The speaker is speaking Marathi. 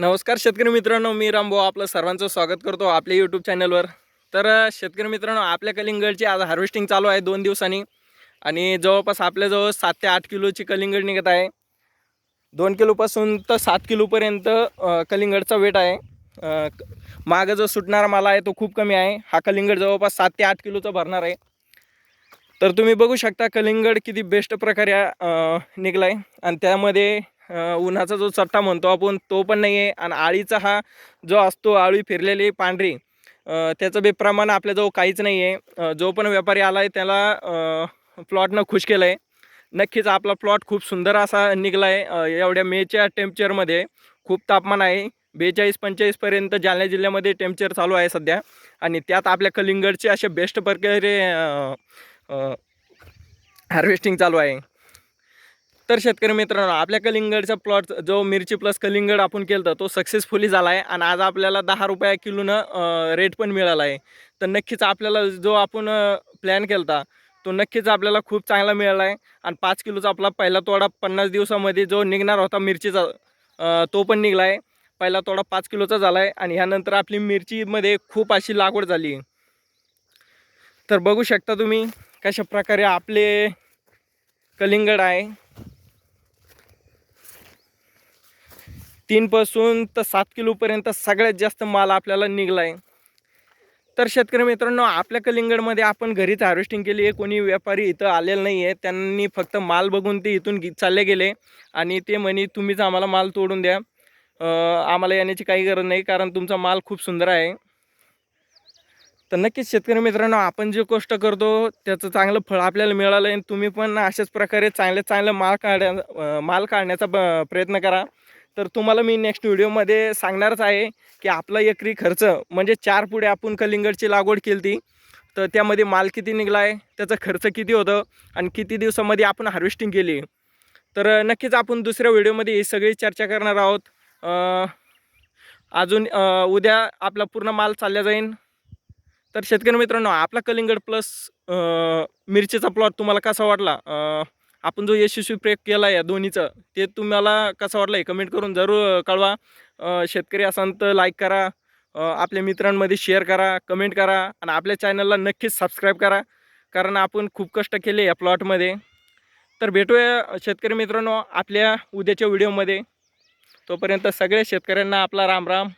नमस्कार शेतकरी मित्रांनो मी रामभाऊ आपलं सर्वांचं स्वागत करतो आपल्या यूट्यूब चॅनलवर तर शेतकरी मित्रांनो आपल्या कलिंगडची आज हार्वेस्टिंग चालू आहे दोन दिवसांनी. आणि जवळपास आपल्याजवळ सात ते आठ किलोची कलिंगड निघत आहे. दोन किलोपासून तर सात किलोपर्यंत कलिंगडचा वेट आहे. मागं जो सुटणारा माल आहे तो खूप कमी आहे. हा कलिंगड जवळपास सात ते आठ किलोचा भरणार आहे. तर तुम्ही बघू शकता कलिंगड किती बेस्ट प्रकारे निघला आहे आणि त्यामध्ये उन्हाचा जो चट्टा म्हणतो आपण तो पण नाही आहे आणि आळीचा हा जो असतो आळी फिरलेली पांढरी त्याचं बी प्रमाण आपल्याजवळ काहीच नाही आहे जो पण व्यापारी आला आहे त्याला प्लॉटनं खुश केलं आहे नक्कीच आपला प्लॉट खूप सुंदर असा निघला आहे एवढ्या मेच्या टेम्पचरमध्ये खूप तापमान आहे. बेचाळीस पंचेचाळीसपर्यंत जालना जिल्ह्यामध्ये टेम्पचर चालू आहे सध्या. आणि त्यात आपल्या कलिंगडचे असे बेस्ट प्रकारे हार्वेस्टिंग चालू आहे. तर शेतकरी मित्रांनो आपल्या कलिंगडचा प्लॉट जो मिरची प्लस कलिंगड आपण केलं होतं तो सक्सेसफुली झाला आहे आणि आज आपल्याला दहा रुपया किलोनं रेट पण मिळाला आहे. तर नक्कीच आपल्याला जो आपण प्लॅन केला होता तो नक्कीच आपल्याला खूप चांगला मिळाला आहे. आणि पाच किलोचा आपला पहिला तोडा पन्नास दिवसामध्ये जो निघणार होता मिरचीचा तो पण निघला आहे. पहिला तोडा पाच किलोचा झाला आहे आणि ह्यानंतर आपली मिरचीमध्ये खूप अशी लागवड झाली. तर बघू शकता तुम्ही कशा प्रकारे आपले कलिंगड आहे. तीनपासून तर सात किलोपर्यंत सगळ्यात जास्त माल आपल्याला निघला आहे तर शेतकरी मित्रांनो आपल्या कलिंगडमध्ये आपण घरीच हार्वेस्टिंग केली आहे. कोणी व्यापारी इथं आलेलं नाही आहे त्यांनी फक्त माल बघून ते इथून चालले गेले. आणि ते म्हणे तुम्हीच आम्हाला माल तोडून द्या. आम्हाला येण्याची काही गरज नाही कारण तुमचा माल खूप सुंदर आहे. तर नक्कीच शेतकरी मित्रांनो आपण जे गोष्ट करतो त्याचं चांगलं फळ आपल्याला मिळालं आहे. तुम्ही पण अशाच प्रकारे चांगले चांगलं माल काढ्या माल काढण्याचा ब- प्रयत्न करा. तर तुम्हाला मी नेक्स्ट व्हिडिओमध्ये सांगणारच आहे की आपला एकरी खर्च म्हणजे चार पुढे आपण कलिंगडची लागवड केली ती तर त्यामध्ये माल किती निघला आहे त्याचा खर्च किती होतं आणि किती दिवसामध्ये आपण हार्वेस्टिंग केली. तर नक्कीच आपण दुसऱ्या व्हिडिओमध्ये ही सगळी चर्चा करणार आहोत. अजून उद्या आपला पूर्ण माल चालला जाईल तर शेतकरी मित्रांनो आपला कलिंगड प्लस मिरचीचा प्लॉट तुम्हाला कसा वाटला? आपण जो यशस्वी प्रयोग केला आहे या दोन्हीचं ते तुम्हाला कसं वाटलं आहे कमेंट करून जरूर कळवा. शेतकरी असाल तर लाईक करा. आपल्या मित्रांमध्ये शेअर करा कमेंट करा आणि आपल्या चॅनलला नक्कीच सबस्क्राईब करा. कारण आपण खूप कष्ट केले या प्लॉटमध्ये तर भेटूया शेतकरी मित्रांनो आपल्या उद्याच्या व्हिडिओमध्ये तोपर्यंत सगळ्या शेतकऱ्यांना आपला राम राम